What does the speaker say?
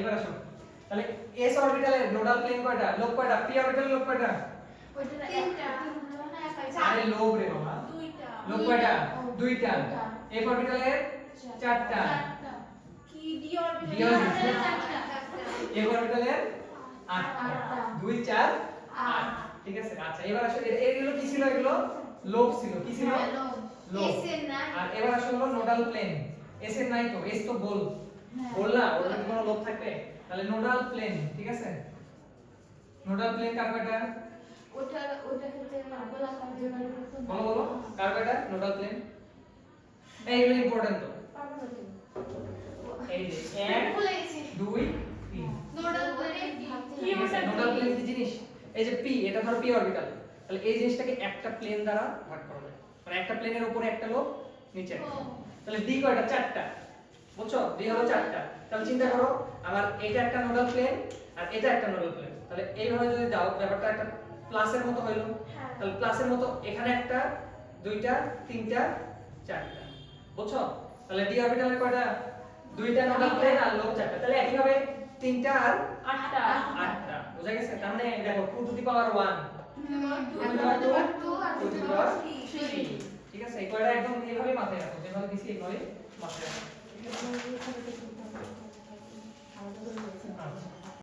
এবার আসো। তাহলে s অরবিটালের নোডাল প্লেন কয়টা? লোক কয়টা? P অরবিটালের লোক কয়টা? আরে লোক রে বাবা। লোক কয়টা? দুইটা। f অরবিটালের চারটা। d অরবিটালের f অরবিটালের আটটা। দুই চার আট। ঠিক আছে? আচ্ছা এবার আসো। এ- এগুলো কি ছিল? এগুলো লোক ছিল। কি ছিল? লোক। আর এবার আসো নোডাল প্লেন s এর নাই তো। S তো গোল গোল না ওর কি কোনো লোক থাকবে? তাহলে নোডাল প্লেন ঠিক আছে? নোডাল প্লেন কার কয়টা বলো বলো কার কয়টা নোডাল প্লেন এইগুলো ইম্পর্টেন্ট তো। এই যে এক দুই তিন। ঠিক আছে নোডাল প্লেন কি জিনিস? এই যে পি এটা ধরো পি অরবিটাল তাহলে এই জিনিসটাকে একটা প্লেন দ্বারা ভাগ করা যায়। মানে একটা প্লেনের উপরে একটা লোক নিচে। তাহলে ডি কয়টা? চারটা। বুঝছ? ডি হলো চারটা। তাহলে চিন্তা করো আমার এটা একটা নোডাল প্লেন আর এটা একটা নোডাল প্লেন তাহলে এইভাবে যদি দাও ব্যাপারটা একটা প্লাসের মতো হইল। তাহলে প্লাসের মতো এখানে একটা দুইটা তিনটা চারটা। বুঝছ? তাহলে ডি অরবিটালের কয়টা? দুইটা নোডাল প্লেন আর লোক চারটা। তাহলে একইভাবে তিনটা আর আটটা। আটটা। বোঝা গেছে? তার মানে দেখো 2 টু দি পাওয়ার 1 ঠিক আছে? এই কয়টা একদম এইভাবে মাথায় রাখো। যেভাবে দিছি এইভাবে মাথায় রাখো। Gracias.